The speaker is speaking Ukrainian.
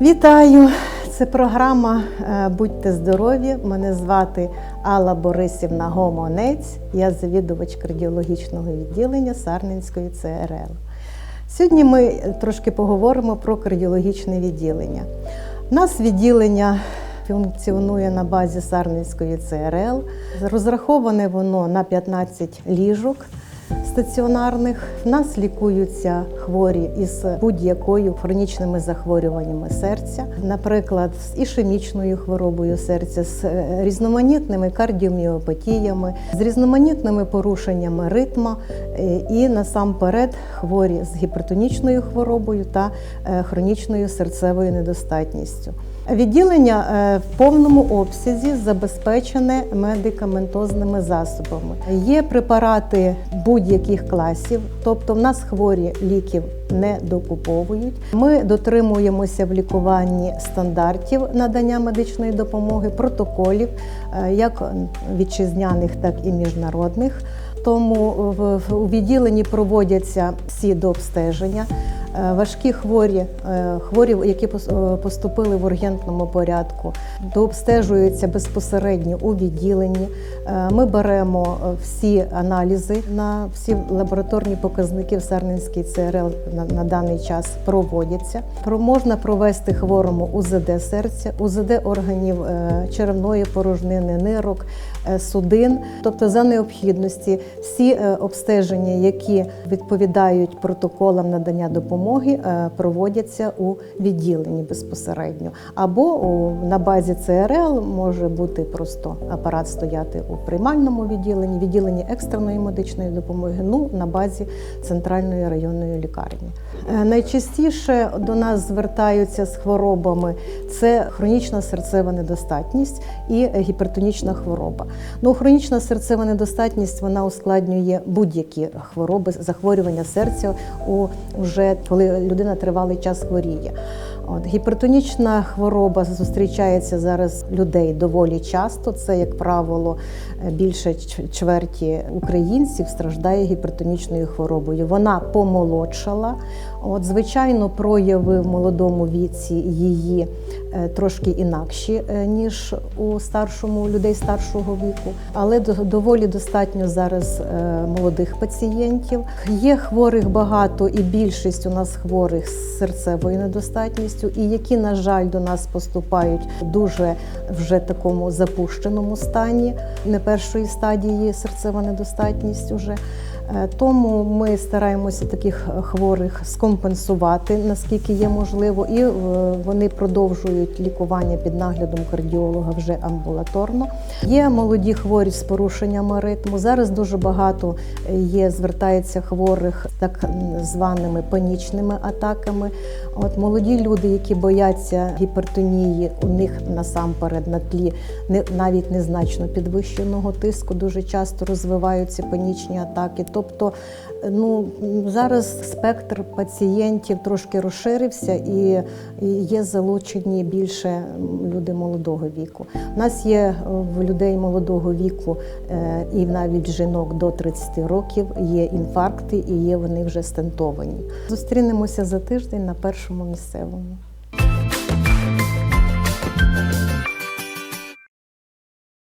Вітаю! Це програма е, Будьте здорові. Мене звати Алла Борисівна Гомонець. Я завідувач кардіологічного відділення Сарненської ЦРЛ. Сьогодні ми трошки поговоримо про кардіологічне відділення. У нас відділення функціонує на базі Сарненської ЦРЛ. Розраховане воно на 15 ліжок стаціонарних. В нас лікуються хворі із будь-якою хронічними захворюваннями серця, наприклад, з ішемічною хворобою серця, з е, різноманітними кардіоміопатіями, з різноманітними порушеннями ритма е, і насамперед хворі з гіпертонічною хворобою та е, хронічною серцевою недостатністю. Відділення е, в повному обсязі забезпечене медикаментозними засобами. Є препарати будь-яких класів, тобто в нас хворі ліків не докуповують. Ми дотримуємося в лікуванні стандартів надання медичної допомоги, протоколів, е, як вітчизняних, так і міжнародних. Тому в- відділенні проводяться всі дообстеження. Е, Важкі хворі, е, хворі, які е, поступили в ургентному порядку, дообстежуються безпосередньо у відділенні. Ми беремо всі аналізи на всі лабораторні показники в Сарненській ЦРЛ на, на даний час проводяться. Про можна провести хворому УЗД серця, УЗД органів черевної порожнини, нирок, судин. Тобто, за необхідності всі обстеження, які відповідають протоколам надання допомоги, е, проводяться у відділенні безпосередньо. Або на базі ЦРЛ може бути просто апарат стояти у приймальному відділенні, відділенні екстреної медичної допомоги, ну на базі центральної районної лікарні. Е, Найчастіше до нас звертаються з хворобами це хронічна серцева недостатність і гіпертонічна хвороба. Ну, хронічна серцева недостатність вона ускладнює будь-які хвороби, захворювання серця у вже коли людина тривалий час хворіє. От гіпертонічна хвороба зустрічається зараз людей доволі часто. Це, як правило, більше чверті українців страждає гіпертонічною хворобою. Вона помолодшала. От, звичайно, прояви в молодому віці її е, трошки інакші, е, ніж у старшому людей старшого віку, але до- доволі достатньо зараз е, молодих пацієнтів. Є хворих багато, і більшість у нас хворих з серцевою недостатністю, і які, на жаль, до нас поступають дуже вже такому запущеному стані, не першої стадії серцева недостатність уже. Е, Тому ми стараємося таких хворих скомпенсувати наскільки є можливо, і е, вони продовжують лікування під наглядом кардіолога вже амбулаторно. Є молоді хворі з порушеннями ритму. Зараз дуже багато е, є, звертається хворих з так званими панічними атаками. От молоді люди, які бояться гіпертонії, у них насамперед на тлі навіть незначно підвищеного тиску, дуже часто розвиваються панічні атаки. Тобто, ну зараз спектр пацієнтів трошки розширився і є залучені більше люди молодого віку. У нас є е, в людей молодого віку е, і навіть жінок до 30 років є інфаркти і є вони вже стентовані. Зустрінемося за тиждень на першому місцевому.